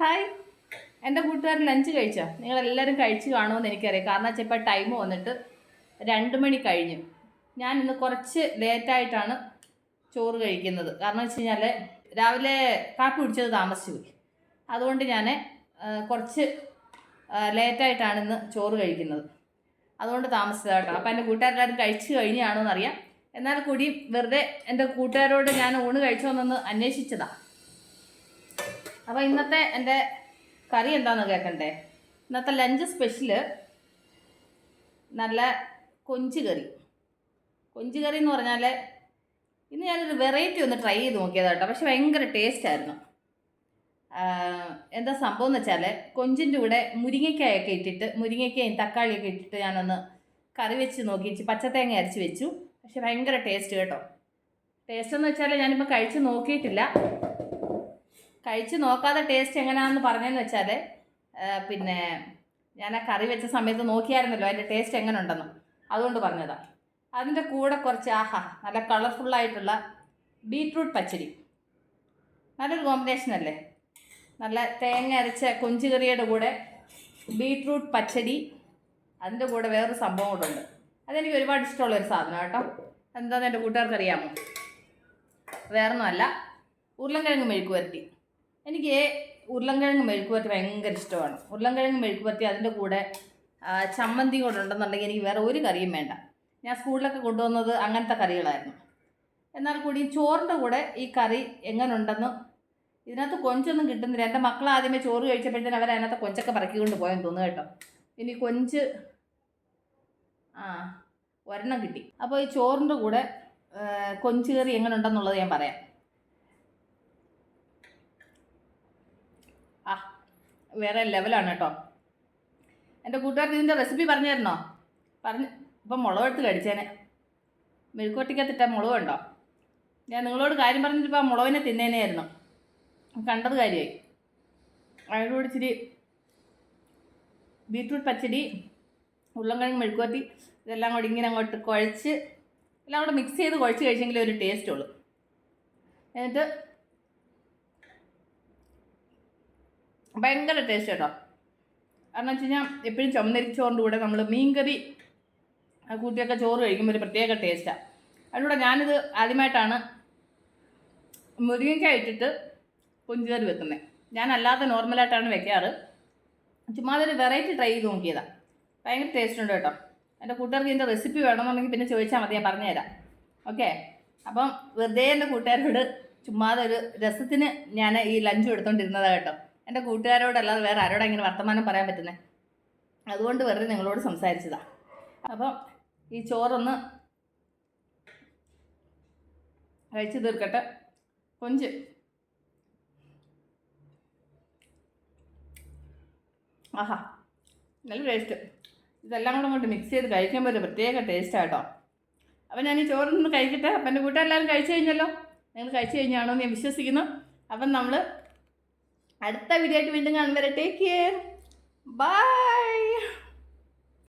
Hi എന്റെ കൂട്ടുകാരൻ lunch കഴിച്ചോ? നിങ്ങളെല്ലാവരും കഴിച്ച് കാണുമെന്ന് എനിക്കറിയാം. കാരണം വെച്ചാൽ ഇപ്പോൾ ടൈം വന്നിട്ട് രണ്ട് മണി കഴിഞ്ഞു. ഞാൻ ഇന്ന് കുറച്ച് ലേറ്റായിട്ടാണ് ചോറ് കഴിക്കുന്നത്. കാരണം വെച്ച് കഴിഞ്ഞാൽ രാവിലെ കാപ്പി കുടിച്ചത് താമസിച്ചു പോയി. അതുകൊണ്ട് ഞാൻ കുറച്ച് ലേറ്റായിട്ടാണ് ഇന്ന് ചോറ് കഴിക്കുന്നത്. അതുകൊണ്ട് താമസിച്ചത് കേട്ടോ. അപ്പോൾ എന്റെ കൂട്ടുകാരെല്ലാവരും കഴിച്ച് കഴിഞ്ഞാണോ എന്നറിയാം എന്നാൽ കൂടി വെറുതെ എന്റെ കൂട്ടുകാരോട് ഞാൻ ഊണ് കഴിച്ചോന്നൊന്ന് അന്വേഷിച്ചതാണ് അപ്പോൾ ഇന്നത്തെ എന്റെ കറി എന്താണെന്ന് കേൾക്കണ്ടേ? ഇന്നത്തെ ലഞ്ച് സ്പെഷ്യൽ നല്ല കൊഞ്ച് കറി. കൊഞ്ച് കറി എന്ന് പറഞ്ഞാൽ ഇന്ന് ഞാനൊരു വെറൈറ്റി ഒന്ന് ട്രൈ ചെയ്ത് നോക്കിയതാണ് കേട്ടോ. പക്ഷെ ഭയങ്കര ടേസ്റ്റ് ആയിരുന്നു. എന്താ സംഭവം എന്ന് വെച്ചാൽ കൊഞ്ചിന്റെ കൂടെ മുരിങ്ങയ്ക്കായൊക്കെ ഇട്ടിട്ട് മുരിങ്ങയ്ക്കയും തക്കാളിയൊക്കെ ഇട്ടിട്ട് ഞാനൊന്ന് കറി വെച്ച് നോക്കി പച്ചത്തേങ്ങ അരച്ച് വെച്ചു. പക്ഷെ ഭയങ്കര ടേസ്റ്റ് കേട്ടോ. ടേസ്റ്റ് എന്ന് വെച്ചാൽ ഞാനിപ്പോൾ കഴിച്ച് നോക്കിയിട്ടില്ല. കഴിച്ച് നോക്കാതെ ടേസ്റ്റ് എങ്ങനെയാണെന്ന് പറഞ്ഞതെന്ന് വെച്ചാൽ പിന്നെ ഞാൻ ആ കറി വെച്ച സമയത്ത് നോക്കിയായിരുന്നല്ലോ അതിന്റെ ടേസ്റ്റ് എങ്ങനെ ഉണ്ടെന്ന് അതുകൊണ്ട് പറഞ്ഞതാണ് അതിന്റെ കൂടെ കുറച്ച് ആഹാ നല്ല കളർഫുള്ളായിട്ടുള്ള ബീറ്റ്റൂട്ട് പച്ചടി. നല്ലൊരു കോമ്പിനേഷൻ അല്ലേ? നല്ല തേങ്ങ അരച്ച കൊഞ്ചുകറിയുടെ കൂടെ ബീറ്റ്റൂട്ട് പച്ചടി. അതിന്റെ കൂടെ വേറൊരു സംഭവം കൂടെ ഉണ്ട്. അതെനിക്ക് ഒരുപാട് ഇഷ്ടമുള്ള ഒരു സാധനം കേട്ടോ. എന്താണെന്ന് എന്റെ കൂട്ടുകാർക്ക് അറിയാമോ? വേറൊന്നുമല്ല. ഉരുളൻകിഴങ്ങ് മെഴുക്ക് വരട്ടി എനിക്ക് ഉരുളൻകിഴങ്ങ് മെഴുക്കുപത്തി ഭയങ്കര ഇഷ്ടമാണ്. ഉരുളൻകിഴങ്ങ് മെഴുക്കുപത്തി അതിന്റെ കൂടെ ചമ്മന്തി കൂടെ ഉണ്ടെന്നുണ്ടെങ്കിൽ എനിക്ക് വേറെ ഒരു കറിയും വേണ്ട. ഞാൻ സ്കൂളിലൊക്കെ കൊണ്ടുവന്നത് അങ്ങനത്തെ കറികളായിരുന്നു. എന്നാൽ കൂടി ചോറിന്റെ കൂടെ ഈ കറി എങ്ങനെ ഉണ്ടെന്ന് ഇതിനകത്ത് കൊഞ്ചൊന്നും കിട്ടുന്നില്ല. എന്റെ മക്കൾ ആദ്യമേ ചോറ് കഴിച്ചപ്പോഴത്തേന് അവർ അതിനകത്ത് കൊഞ്ചൊക്കെ പറക്കിക്കൊണ്ട് പോയെന്ന് തോന്നുന്നു കേട്ടോ. ഇനി കൊഞ്ച് ആ ഒരെണ്ണം കിട്ടി. അപ്പോൾ ഈ ചോറിന്റെ കൂടെ കൊഞ്ച് കറി എങ്ങനെ ഉണ്ടെന്നുള്ളത് ഞാൻ പറയാം ആ വേറെ ലെവലാണ് കേട്ടോ. എന്റെ കൂട്ടുകാർക്ക് ഇതിന്റെ റെസിപ്പി പറഞ്ഞു തരണോ പറഞ്ഞ് ഇപ്പം മുളക് എടുത്ത് കടിച്ചേനെ. മെഴുക്കുവട്ടിക്കത്തിട്ട മുളക് ഉണ്ടോ ഞാൻ നിങ്ങളോട് കാര്യം പറഞ്ഞിട്ട് ഇപ്പം ആ മുളകിനെ തിന്നേനെയായിരുന്നു. കണ്ടത് കാര്യമായി. അതിനോട് ഇച്ചിരി ബീട്രൂട്ട് പച്ചടി ഉരുളൻകിഴങ്ങ് മെഴുക്കുവത്തി ഇതെല്ലാം കൂടി ഇങ്ങനെ അങ്ങോട്ട് കുഴച്ച് എല്ലാം കൂടെ മിക്സ് ചെയ്ത് കുഴച്ച് കഴിച്ചെങ്കിലേ ഒരു ടേസ്റ്റ് ഉള്ളൂ. എന്നിട്ട് ഭയങ്കര ടേസ്റ്റ് കേട്ടോ. കാരണം വെച്ച് കഴിഞ്ഞാൽ എപ്പോഴും ചുമന്നരിച്ചോറിന്റെ കൂടെ നമ്മൾ മീൻകറി കൂട്ടിയൊക്കെ ചോറ് കഴിക്കുമ്പോൾ ഒരു പ്രത്യേക ടേസ്റ്റാണ് അതിലൂടെ ഞാനിത് ആദ്യമായിട്ടാണ് മുരിങ്ങയ്ക്ക ഇട്ടിട്ട് കൊഞ്ചുകറി വെക്കുന്നത് ഞാൻ അല്ലാതെ നോർമലായിട്ടാണ് വെക്കാറ്. ചുമ്മാ അതൊരു വെറൈറ്റി ട്രൈ ചെയ്ത് നോക്കിയതാണ് ഭയങ്കര ടേസ്റ്റ് ഉണ്ട് കേട്ടോ. എന്റെ കൂട്ടുകാർക്ക് ഇതിന്റെ റെസിപ്പി വേണമെന്നുണ്ടെങ്കിൽ പിന്നെ ചോദിച്ചാൽ മതി ഞാൻ പറഞ്ഞുതരാം. ഓക്കെ അപ്പം വെറുതെ എന്റെ കൂട്ടുകാരോട് ചുമ്മാതെ ഒരു രസത്തിന് ഞാൻ ഈ ലഞ്ച് എടുത്തോണ്ടിരുന്നതാണ് കേട്ടോ. എന്റെ കൂട്ടുകാരോടല്ലാതെ വേറെ ആരോടാ ഇങ്ങനെ വർത്തമാനം പറയാൻ പറ്റുന്നത് അതുകൊണ്ട് വെറുതെ നിങ്ങളോട് സംസാരിച്ചതാണ് അപ്പം ഈ ചോറൊന്ന് കഴിച്ചു തീർക്കട്ടെ. കൊഞ്ച്. ആഹാ നല്ല ടേസ്റ്റ് ഇതെല്ലാം കൂടെ അങ്ങോട്ട് മിക്സ് ചെയ്ത് കഴിക്കാൻ ഒരു പ്രത്യേക ടേസ്റ്റാണ് കേട്ടോ. അപ്പം ഞാൻ ഈ ചോറൊന്ന് കഴിക്കട്ടെ. അപ്പം എന്റെ കൂട്ടുകാരെല്ലാവരും കഴിച്ചു കഴിഞ്ഞല്ലോ? നിങ്ങൾ കഴിച്ചു കഴിഞ്ഞാണോ എന്ന് ഞാൻ വിശ്വസിക്കുന്നു. അപ്പം നമ്മൾ അടുത്ത വീഡിയോ ആയിട്ട് വീണ്ടും കാണുമ്പോൾ ടേക്ക് കെയർ ബൈ